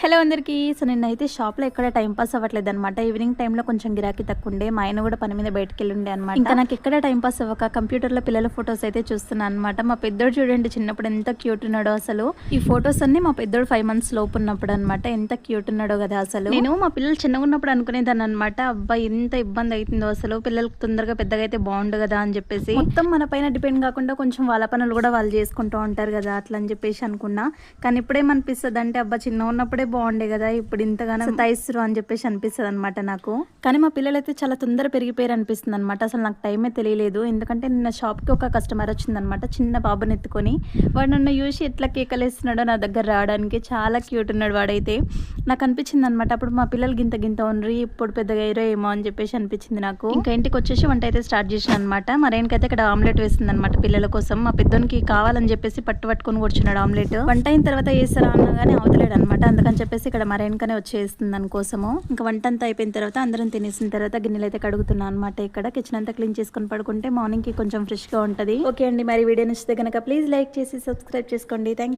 Hello అందరికీ. So నిన్నైతే షాప్లో ఎక్కడ టైం పాస్ అవ్వట్లేదు అనమాట ఈవినింగ్ టైంలో కొంచెం గిరాకీ తక్కువ ఉండే మా ఆయన కూడా పని మీద బయటకు వెళ్ళి ఉండే అనమాట ఇంకా నాకు ఎక్కడ టైం పాస్ అవ్వక కంప్యూటర్లో పిల్లల ఫొటోస్ అయితే చూస్తున్నాను అనమాట మా పెద్దోడు చూడండి చిన్నప్పుడు ఎంత క్యూట్ ఉన్నాడో అసలు. ఈ ఫొటోస్ అన్ని మా పెద్దోడు ఫైవ్ మంత్స్ లోపు ఉన్నప్పుడు అనమాట ఎంత క్యూట్ ఉన్నాడో కదా అసలు. నేను మా పిల్లలు చిన్నగా ఉన్నప్పుడు అనుకునేదాన్ని అనమాట అబ్బాయి ఎంత ఇబ్బంది అవుతుందో అసలు. పిల్లలకు తొందరగా పెద్దగా అయితే బాగుండు కదా అని చెప్పేసి. మొత్తం మన పైన డిపెండ్ కాకుండా కొంచెం వాళ్ళ పనులు కూడా వాళ్ళు చేసుకుంటూ ఉంటారు కదా అట్లా అని చెప్పేసి అనుకున్నా. కానీ ఇప్పుడేమనిపిస్తుంది అంటే అబ్బా చిన్న ఉన్నప్పుడే బాగుండే కదా ఇప్పుడు ఇంతగానో తైస్తురు అని చెప్పేసి అనిపిస్తుంది అనమాట నాకు. కానీ మా పిల్లలు అయితే చాలా తొందర పెరిగిపోయారు అనిపిస్తుంది అనమాట అసలు నాకు టైమే తెలియలేదు. ఎందుకంటే నిన్న షాప్కి ఒక కస్టమర్ వచ్చిందనమాట చిన్న బాబుని ఎత్తుకొని. వాడు నన్ను చూసి ఎట్లా కేకలేస్తున్నాడో నా దగ్గర రావడానికి చాలా క్యూట్ ఉన్నాడు వాడైతే. నాకు అనిపించింది అనమాట అప్పుడు మా పిల్లలు గింత గింత ఉండ్రి ఇప్పుడు పెద్దగా అయ్యారో ఏమో అని చెప్పేసి అనిపించింది నాకు. ఇంకా ఇంటికి వచ్చేసి వంట అయితే స్టార్ట్ చేసిన అనమాట మరేనికైతే ఇక్కడ ఆమ్లెట్ వేస్తుంది అనమాట పిల్లల కోసం. మా పెద్దోనికి కావాలని చెప్పేసి పట్టు పట్టుకొని కూర్చున్నాడు ఆమ్లెట్. వంట అయిన తర్వాత వేస్తారా అన్నా కానీ అవతలేడు అనమాట అందుకని చెప్పేసి ఇక్కడ మరేనికనే వచ్చేస్తుంది దానికోసము ఇంకా వంట అంతా అయిపోయిన తర్వాత అందరం తినేసిన తర్వాత గిన్నెలు అయితే కడుగుతున్నాను అనమాట ఇక్కడ. కిచెన్ అంతా క్లీన్ చేసుకొని పడుకుంటే మార్నింగ్కి కొంచెం ఫ్రెష్గా ఉంటది. ఓకే అండి మరి వీడియో నచ్చితే కనుక ప్లీజ్ లైక్ చేసి సబ్స్క్రైబ్ చేసుకోండి. థ్యాంక్